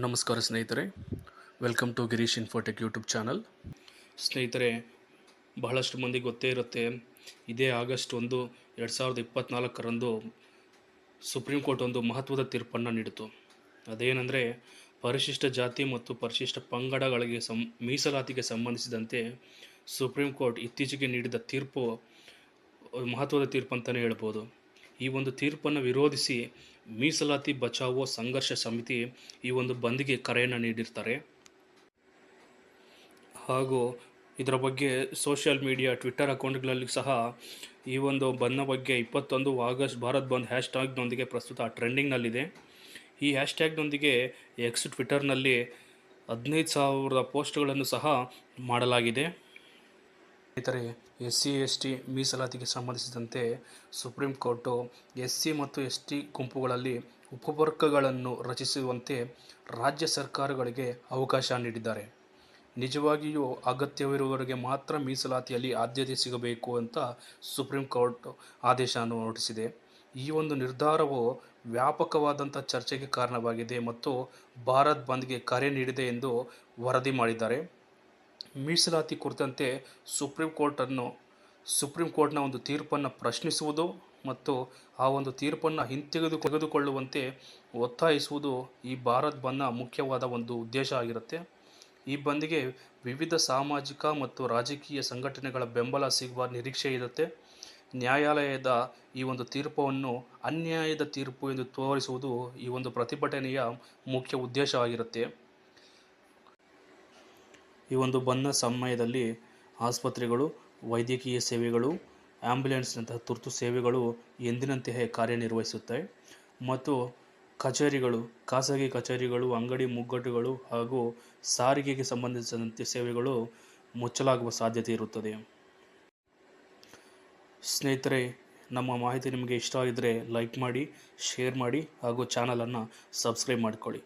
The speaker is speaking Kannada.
ನಮಸ್ಕಾರ ಸ್ನೇಹಿತರೆ. Welcome to Girish infotech YouTube channel ಸ್ನೇಹಿತರೆ, ಬಹಳಷ್ಟು ಮಂದಿ ಗೊತ್ತೇ ಇರುತ್ತೆ, ಇದೇ ಆಗಸ್ಟ್ ಒಂದು ಎರಡು ಸಾವಿರದ ಇಪ್ಪತ್ತ್ನಾಲ್ಕರಂದು ಸುಪ್ರೀಂ ಕೋರ್ಟ್ ಒಂದು ಮಹತ್ವದ ತೀರ್ಪನ್ನು ನೀಡಿತು. ಅದೇನೆಂದರೆ, ಪರಿಶಿಷ್ಟ ಜಾತಿ ಮತ್ತು ಪರಿಶಿಷ್ಟ ಪಂಗಡಗಳಿಗೆ ಸಂ, ಮೀಸಲಾತಿಗೆ ಸಂಬಂಧಿಸಿದಂತೆ ಸುಪ್ರೀಂ ಕೋರ್ಟ್ ಇತ್ತೀಚೆಗೆ ನೀಡಿದ ತೀರ್ಪು ಮಹತ್ವದ ತೀರ್ಪು ಅಂತಲೇ ಹೇಳ್ಬೋದು. ಈ ಒಂದು ತೀರ್ಪನ್ನು ವಿರೋಧಿಸಿ ಮೀಸಲಾತಿ ಬಚಾವೋ ಸಂಘರ್ಷ ಸಮಿತಿ ಈ ಒಂದು ಬಂದ್ಗೆ ಕರೆಯನ್ನು ನೀಡಿರ್ತಾರೆ. ಹಾಗೂ ಇದರ ಬಗ್ಗೆ ಸೋಷಿಯಲ್ ಮೀಡಿಯಾ ಟ್ವಿಟ್ಟರ್ ಅಕೌಂಟ್ಗಳಲ್ಲಿ ಸಹ ಈ ಒಂದು ಬಂದ್ನ ಬಗ್ಗೆ ಇಪ್ಪತ್ತೊಂದು ಆಗಸ್ಟ್ ಭಾರತ್ ಬಂದ್ ಹ್ಯಾಶ್ಟ್ಯಾಗ್ನೊಂದಿಗೆ ಪ್ರಸ್ತುತ ಟ್ರೆಂಡಿಂಗ್ನಲ್ಲಿದೆ. ಈ ಹ್ಯಾಶ್ ಟ್ಯಾಗ್ನೊಂದಿಗೆ ಎಕ್ಸ್ ಟ್ವಿಟ್ಟರ್ನಲ್ಲಿ ಹದಿನೈದು ಸಾವಿರದ ಪೋಸ್ಟ್ಗಳನ್ನು ಸಹ ಮಾಡಲಾಗಿದೆ. ಸ್ನೇಹಿತರೆ ಎಸ್ ಸಿ ಎಸ್ ಟಿ ಮೀಸಲಾತಿಗೆ ಸಂಬಂಧಿಸಿದಂತೆ ಸುಪ್ರೀಂ ಕೋರ್ಟು ಎಸ್ ಸಿ ಮತ್ತು ಎಸ್ ಟಿ ಗುಂಪುಗಳಲ್ಲಿ ಉಪವರ್ಗಗಳನ್ನು ರಚಿಸುವಂತೆ ರಾಜ್ಯ ಸರ್ಕಾರಗಳಿಗೆ ಅವಕಾಶ ನೀಡಿದ್ದಾರೆ. ನಿಜವಾಗಿಯೂ ಅಗತ್ಯವಿರುವವರಿಗೆ ಮಾತ್ರ ಮೀಸಲಾತಿಯಲ್ಲಿ ಆದ್ಯತೆ ಸಿಗಬೇಕು ಅಂತ ಸುಪ್ರೀಂ ಕೋರ್ಟ್ ಆದೇಶವನ್ನು ಹೊರಡಿಸಿದೆ ಈ ಒಂದು ನಿರ್ಧಾರವು ವ್ಯಾಪಕವಾದಂಥ ಚರ್ಚೆಗೆ ಕಾರಣವಾಗಿದೆ ಮತ್ತು ಭಾರತ್ ಬಂದ್ಗೆ ಕರೆ ನೀಡಿದೆ ಎಂದು ವರದಿ ಮಾಡಿದ್ದಾರೆ. ಮೀಸಲಾತಿ ಕುರಿತಂತೆ ಸುಪ್ರೀಂ ಕೋರ್ಟನ್ನು, ಸುಪ್ರೀಂ ಕೋರ್ಟ್ನ ಒಂದು ತೀರ್ಪನ್ನು ಪ್ರಶ್ನಿಸುವುದು ಮತ್ತು ಆ ಒಂದು ತೀರ್ಪನ್ನು ಹಿಂತೆಗೆದು, ತೆಗೆದುಕೊಳ್ಳುವಂತೆ ಒತ್ತಾಯಿಸುವುದು ಈ ಭಾರತ್ ಬಂದ್ನ ಮುಖ್ಯವಾದ ಒಂದು ಉದ್ದೇಶ ಆಗಿರುತ್ತೆ. ಈ ಬಂದ್ಗೆ ವಿವಿಧ ಸಾಮಾಜಿಕ ಮತ್ತು ರಾಜಕೀಯ ಸಂಘಟನೆಗಳ ಬೆಂಬಲ ಸಿಗುವ ನಿರೀಕ್ಷೆ ಇರುತ್ತೆ. ನ್ಯಾಯಾಲಯದ ಈ ಒಂದು ತೀರ್ಪನ್ನು ಅನ್ಯಾಯದ ತೀರ್ಪು ಎಂದು ತೋರಿಸುವುದು ಈ ಒಂದು ಪ್ರತಿಭಟನೆಯ ಮುಖ್ಯ ಉದ್ದೇಶ ಆಗಿರುತ್ತೆ. ಈ ಒಂದು ಬಂದ ಸಮಯದಲ್ಲಿ ಆಸ್ಪತ್ರೆಗಳು, ವೈದ್ಯಕೀಯ ಸೇವೆಗಳು ಆ್ಯಂಬುಲೆನ್ಸ್ನಂತಹ ತುರ್ತು ಸೇವೆಗಳು ಎಂದಿನಂತೆಯೇ ಕಾರ್ಯನಿರ್ವಹಿಸುತ್ತವೆ. ಮತ್ತು ಕಚೇರಿಗಳು, ಖಾಸಗಿ ಕಚೇರಿಗಳು, ಅಂಗಡಿ ಮುಗ್ಗಟ್ಟುಗಳು ಹಾಗೂ ಸಾರಿಗೆಗೆ ಸಂಬಂಧಿಸಿದಂತೆ ಸೇವೆಗಳು ಮುಚ್ಚಲಾಗುವ ಸಾಧ್ಯತೆ ಇರುತ್ತದೆ. ಸ್ನೇಹಿತರೆ, ನಮ್ಮ ಮಾಹಿತಿ ನಿಮಗೆ ಇಷ್ಟ ಆಗಿದ್ದರೆ ಲೈಕ್ ಮಾಡಿ, ಶೇರ್ ಮಾಡಿ ಹಾಗೂ ಚಾನಲನ್ನು ಸಬ್ಸ್ಕ್ರೈಬ್ ಮಾಡಿಕೊಳ್ಳಿ.